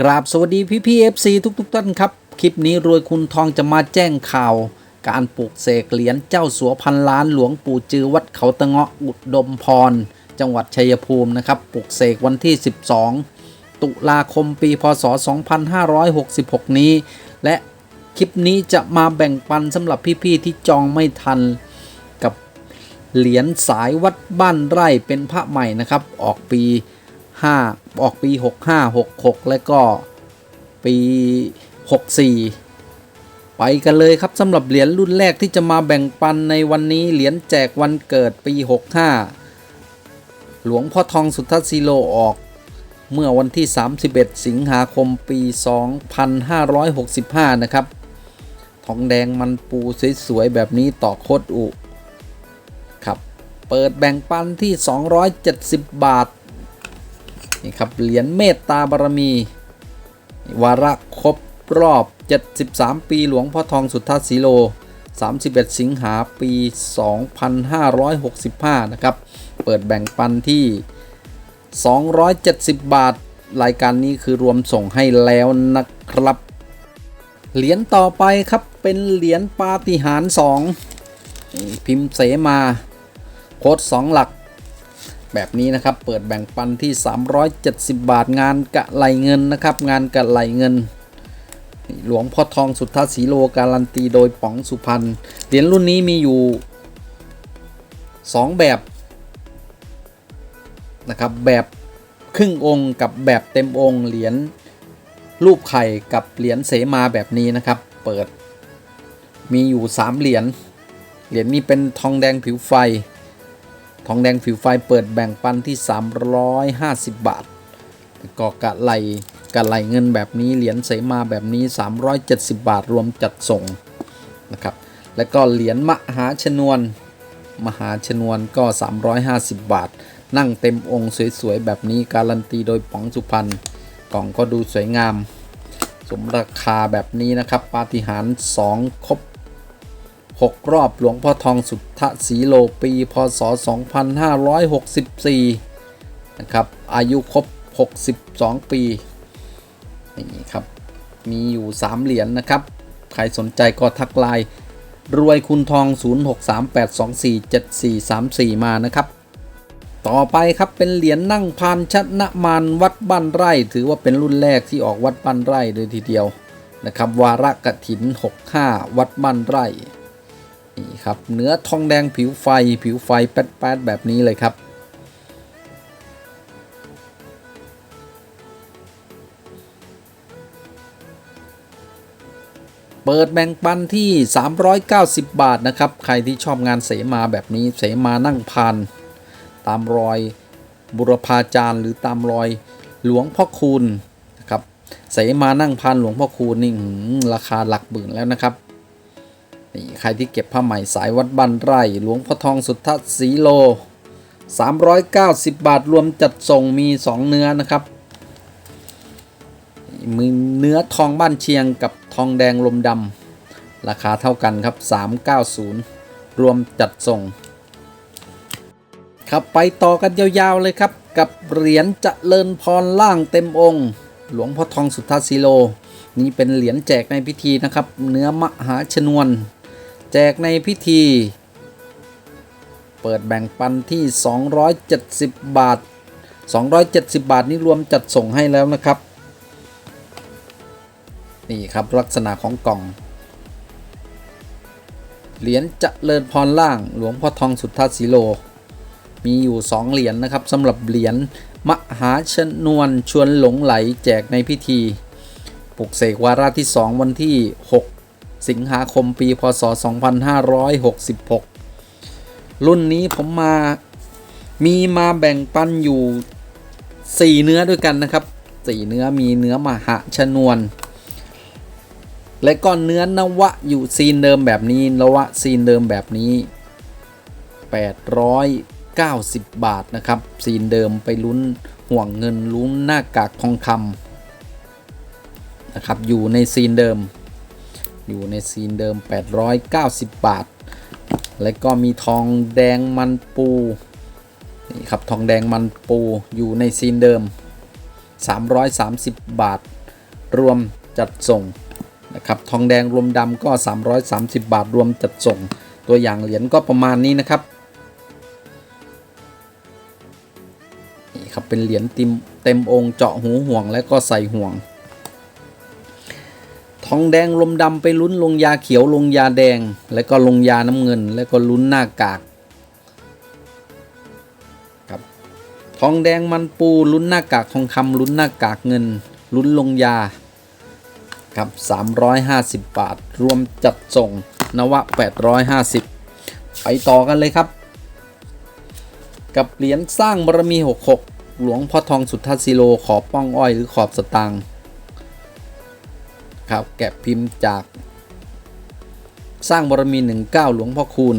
กราบสวัสดีพี่พี่เอฟซีทุกทุกๆท่านครับ คลิปนี้รวยคุณทองจะมาแจ้งข่าว การปลูกเสกเหรียญเจ้าสัวพันล้านหลวงปู่จือวัดเขาตะเงาะอุดมพร จังหวัดชัยภูมินะครับปลูกเสกวันที่ 12 ตุลาคมปีพศ 2566 นี้ และคลิปนี้จะมาแบ่งปันสำหรับพี่ๆที่จองไม่ทันกับเหรียญสายวัดบ้านไร่เป็นพระใหม่นะครับออกปี 5 ออกปี 65 66 และก็ปี 64 ไปกันเลยครับสำหรับเหรียญรุ่นแรกที่จะมาแบ่งปันในวันนี้เหรียญแจกวันเกิดปี 65 หลวงพ่อทองสุทธสีโลออก เมื่อวันที่ 31 สิงหาคมปี 2565 นะครับ ทองแดงมันปูสวยๆแบบนี้ต่อโคตรอุ ครับ เปิดแบ่งปันที่ 270 บาท นี่ครับเหรียญเมตตาบารมี วาระครบรอบ 73 ปีหลวงพ่อทองสุทธาสีโล 31 สิงหาปี 2565 นะครับ เปิดแบ่งปันที่ 270 บาท รายการนี้คือรวมส่งให้แล้วนะครับ เหรียญต่อไปครับเป็นเหรียญปาฏิหาริย์สองพิมพ์เสมา โค้ด2หลัก แบบนี้นะครับ เปิดแบ่งปันที่ 370 บาทงานกะไหลเงินนะครับ งานกะไหลเงิน หลวงพ่อทองสุทธาสีโลการันตีโดยป๋องสุพรรณเหรียญรุ่นนี้มีอยู่ 2 แบบนะครับแบบครึ่งองค์กับแบบเต็มองค์เหรียญรูปไข่กับเหรียญเสมาแบบนี้นะครับ เปิดมีอยู่ 3 เหรียญเหรียญนี้เป็นทองแดงผิวไฟ ทองแดงผิวไฟเปิดแบ่งปันที่ 350 บาทก็กะไหลกะไหลเงินแบบนี้เหรียญเสมาแบบนี้ 370 บาทรวมจัดส่งนะครับ แล้วก็เหรียญมหาชนวน มหาชนวนก็ 350 บาท นั่งเต็มองค์สวยๆ แบบนี้การันตีโดยป๋องสุพรรณกล่องก็ดูสวยงาม สมราคาแบบนี้นะครับ ปาฏิหาริย์2ครบ 6 รอบหลวงพ่อทองสุทธสีโลปี พศ 2564 นะครับ อายุครบ 62 ปี นี่ครับ มีอยู่ 3 เหรียญนนะครับ ใครสนใจก็ทักไลน์รวยคุณทอง 0638247434 มานะครับ ต่อไปครับเป็นเหรียญนั่งพานชนะมานวัดบ้านไร่ ถือว่าเป็นรุ่นแรกที่ออกวัดบ้านไร่เลยทีเดียวนะครับวาระกฐิน 65 วัดบ้านไร่ นี่ครับเนื้อทองแดงผิวไฟผิวไฟแป๊ดๆแบบนี้เลยครับเปิดแบ่งปันที่ 390 บาท นะครับ ใครที่ชอบงานเสมาแบบนี้เสมานั่งพานตามรอยบุรพาจารย์ หรือตามรอยหลวงพ่อคูณนะครับเสมานั่งพานหลวงพ่อคูณนี่ราคาหลักหมื่นแล้วนะครับ นี่ใครที่เก็บผ้าไหม่สายวัดบ้านไร่หลวงพ่อทองสุทธสีโล 390 บาทรวมจัดส่งมี 2 เนื้อนะครับมีเนื้อทองบ้านเชียงกับทองแดงลมดำราคาเท่ากันครับ 390 รวมจัดส่ง ครับไปต่อกันยาวๆเลยครับ กับเหรียญเจริญพรล่างเต็มองค์ หลวงพ่อทองสุทธาสีโล นี่เป็นเหรียญแจกในพิธีนะครับ เนื้อมหาชนวน จกในพิธี เปิดแบ่งปันที่ 270 บาท 270 บาทนี่รวมจัดส่งให้แล้วนะครับ นี่ครับลักษณะของกล่อง เหรียญเจริญพรล่าง หลวงพ่อทองสุทธาสีโล มีอยู่ 2 เหรียญนนะครับสำหรับเหรียญมหาชนวนชวนหลงไหลแจกในพิธีปลุกเสกวาระที่ 2 วันที่ 6 สิงหาคมปี พศ 2566 รุ่นนี้ผมมามีมาแบ่งปันอยู่ 4 เนื้อด้วยกันนะครับ 4 เนื้อมีเนื้อมหาชนวน และก็เนื้อนวะอยู่ซีนเดิมแบบนี้นวะซีนเดิมแบบนี้ 890 บาทนะครับ ซีนเดิมไปลุ้นห่วงเงินลุ้นหน้ากากทองคำนะครับอยู่ในซีนเดิม อยู่ในซีนเดิม 890 บาท และก็มีทองแดงมันปูนี่ครับทองแดงมันปูอยู่ในซีนเดิม 330 บาท รวมจัดส่งนะครับทองแดงรวมดำก็ 330 บาทรวมจัดส่ง ตัวอย่างเหรียญก็ประมาณนี้นะครับนี่ครับเป็นเหรียญเต็มเต็มองค์เจาะหูห่วงและก็ใส่ห่วง ทองแดงลมดำไปลุ้นลงยาเขียวลงยาแดง แล้วก็ลงยาน้ำเงิน แล้วก็ลุ้นหน้ากากครับทองแดงมันปูลุ้นหน้ากากทองคำลุ้นหน้ากากเงิน ลุ้นลงยาครับ350 บาท รวมจัดส่งนวะ 850 ไปต่อกันเลยครับ กับเหรียญสร้างบารมี 66 หลวงพ่อทองสุทธาสิโลขอบป้องอ้อยหรือขอบสตางค์ ครับแกะพิมพ์จาก สร้างบารมี 19 หลวงพ่อคูณ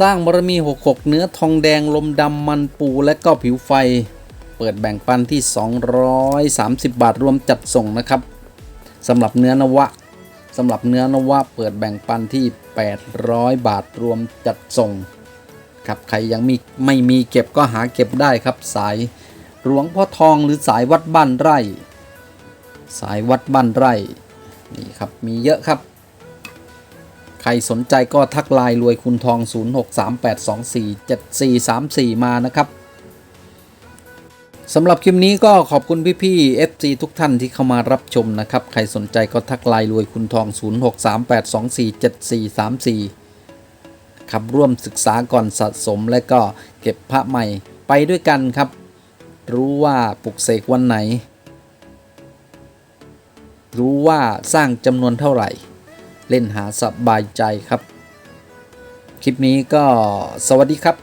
สร้างบารมี 66 เนื้อทองแดงลมดำมันปูและก็ผิวไฟ เปิดแบ่งปันที่ 230 บาทรวมจัดส่งนะครับสำหรับเนื้อนวะสำหรับเนื้อนวะเปิดแบ่งปันที่ 800 บาทรวมจัดส่งครับใครยังมีไม่มีเก็บก็หาเก็บได้ครับสายหลวงพ่อทองหรือสายวัดบ้านไร่ สายวัดบ้านไร่นี่ครับมีเยอะครับ ใครสนใจก็ทักไลน์รวยคุณทอง 0638247434 มานะครับสำหรับคลิปนี้ก็ขอบคุณพี่ๆ FC ทุกท่านที่เข้ามารับชมนะครับ ใครสนใจก็ทักไลน์รวยคุณทอง 0638247434 ครับร่วมศึกษาก่อนสะสมและก็เก็บพระใหม่ไปด้วยกันครับ รู้ว่าปลุกเสกวันไหน รู้ว่าสร้างจำนวนเท่าไหร่ เล่นหาสบายใจครับ คลิปนี้ก็สวัสดีครับ